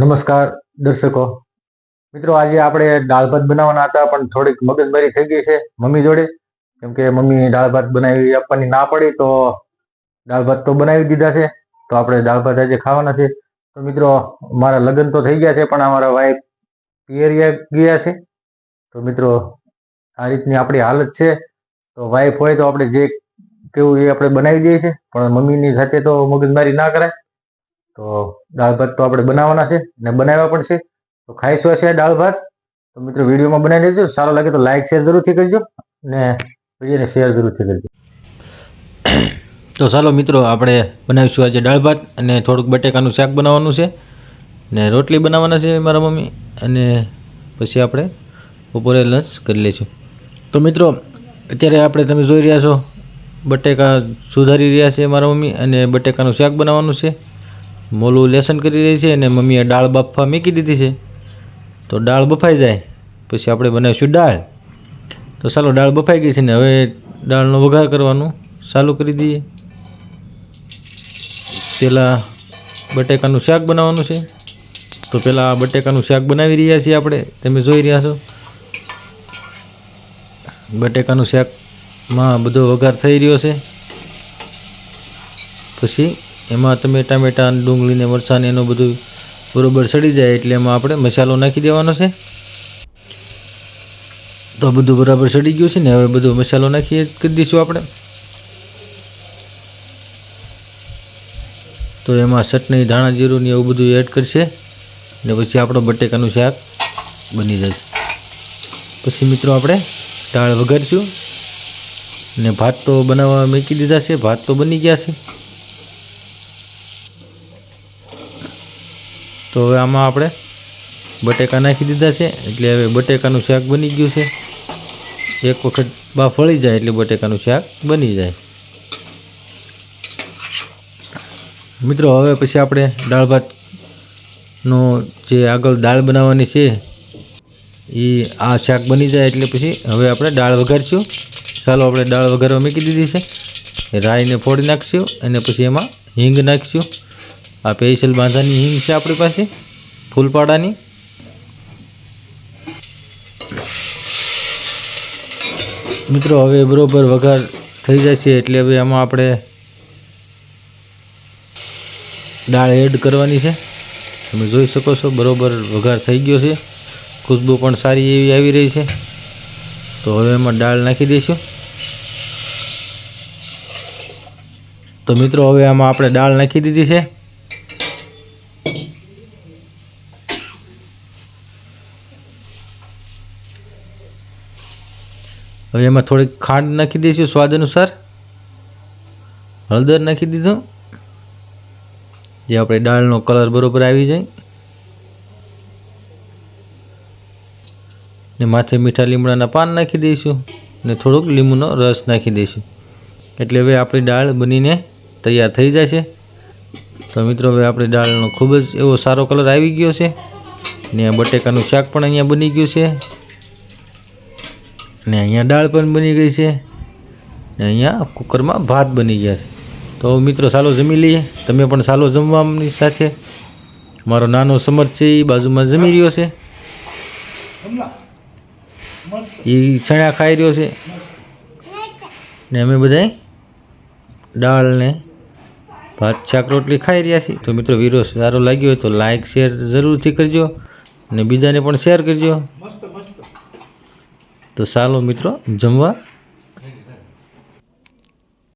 નમસ્કાર, દર્શકો. મિત્રો, આજે આપણે દાળ ભાત બનાવવાના હતા, પણ થોડીક મગજમારી થઈ ગઈ છે મમ્મી જોડે. કેમ કે મમ્મી દાળ ભાત બનાવી આપવાની ના પડી, તો દાળ ભાત તો બનાવી દીધા છે. તો આપણે દાળ ભાત આજે ખાવાના છે. તો મિત્રો, મારા લગ્ન તો થઈ ગયા છે, પણ અમારા વાઈફ પિયરિયા ગયા છે. તો મિત્રો, આ રીતની આપણી હાલત છે. તો વાઈફ હોય તો આપણે જે કેવું એ આપણે બનાવી દઈએ છીએ, પણ મમ્મીની સાથે તો મગજમારી ના કરાય. તો દાળ ભાત તો આપણે બનાવવાના છે ને બનાવ્યા પણ છે. તો ખાઈશું છે દાળ ભાત. તો મિત્રો વિડીયોમાં બનાવી દેજો. સારો લાગે તો લાઇક શેર જરૂરથી કરજો ને વિડીયોને શેર જરૂરથી કરજો. તો ચાલો મિત્રો, આપણે બનાવીશું આજે દાળ ભાત અને થોડુંક બટેકાનું શાક બનાવવાનું છે. ને રોટલી બનાવવાના છે મારા મમ્મી. અને પછી આપણે બપોરે લંચ કરી લઈશું. તો મિત્રો, અત્યારે આપણે તમે જોઈ રહ્યા છો, બટેકા સુધારી રહ્યા છે મારા મમ્મી અને બટેકાનું શાક બનાવવાનું છે. મોલું લેસન કરી રહી છે અને મમ્મીએ દાળ બાફવા મૂકી દીધી છે. તો દાળ બફાઈ જાય. પછી આપણે બનાવીશું દાળ. તો ચાલો દાળ બફાઈ ગઈ છે ને હવે દાળનો વઘાર કરવાનું. ચાલુ કરી દઈએ. પહેલાં બટેકાનું શાક બનાવવાનું છે. તો પહેલાં બટેકાનું શાક બનાવી રહ્યા છીએ આપણે. તમે જોઈ રહ્યા છો. બટેકાનું શાકમાં બધો વઘાર થઈ રહ્યો છે. પછી એમાં તમે ટામેટા ડુંગળીને મરચાં એનું બધું બરોબર સડી જાય એટલે એમાં આપણે મસાલો નાખી દેવાનો છે. તો બધું બરાબર સડી ગયું છે ને હવે બધો મસાલો નાખી કરી દઈશું આપણે. તો એમાં ચટણી, ધાણા જીરું ને એવું બધું એડ કરશે. ને પછી આપણો બટેકાનું શાક બની જશે પછી મિત્રો આપણે દાળ વઘારીશું. ને ભાત તો બનાવવા મૂકી દીધા છે, ભાત તો બની ગયા છે. તો હવે આમાં આપણે બટેકા નાખી દીધા છે, એટલે હવે બટેકાનું શાક બની ગયું છે. એક વખત બાફળી જાય એટલે બટેકાનું શાક બની જાય. મિત્રો, હવે પછી આપણે દાળ ભાતનો જે આગળ દાળ બનાવવાની છે, એ આ શાક બની જાય એટલે પછી હવે આપણે દાળ વઘારીશું. ચાલો આપણે દાળ વઘારવા મૂકી દીધી છે. રાઈને ફોડી નાખીશું અને પછી એમાં હિંગ નાખીશું. આ સ્પેશિયલ બાંધાની હિંગ છે આપણી પાસે, ફૂલપાડાની. મિત્રો, હવે બરોબર વઘાર થઈ જશે એટલે હવે આમાં આપણે દાળ એડ કરવાની છે. તમે જોઈ શકો છો, બરોબર વઘાર થઈ ગયો છે. ખુશ્બુ પણ સારી એવી આવી રહી છે. તો હવે એમાં દાળ નાખી દઈશું. તો મિત્રો, હવે આમાં આપણે દાળ નાખી દીધી છે. હવે એમાં થોડીક ખાંડ નાખી દઈશું સ્વાદ અનુસાર. હળદર નાખી દીધું. જે આપણે દાળનો કલર બરોબર આવી જાય. ને માથે મીઠા લીમડાના પાન નાખી દઈશું. ને થોડુંક લીંબુનો રસ નાખી દઈશું. એટલે હવે આપણી દાળ બનીને તૈયાર થઈ જશે તો મિત્રો, હવે આપણી દાળનો ખૂબ જ એવો સારો કલર આવી ગયો છે. ને બટેકાનું શાક પણ અહીંયા બની ગયું છે. ને અહીંયા દાળ પણ બની ગઈ છે. ને અહીંયા કુકરમાં ભાત બની ગયા છે. તો મિત્રો સાલો જમી લઈએ. તમે પણ સાલો જમવાની સાથે. મારો નાનો સમર્થ છે એ બાજુમાં જમી રહ્યો છે. એ ચણા ખાઈ રહ્યો છે. ને અમે બધા દાળ ને ભાત, શાક, રોટલી ખાઈ રહ્યા છીએ. તો મિત્રો વીડિયો સારો લાગ્યો હોય તો લાઈક શેર જરૂરથી કરજો. અને બીજાને પણ શેર કરજો. તો ચાલો મિત્રો જમવા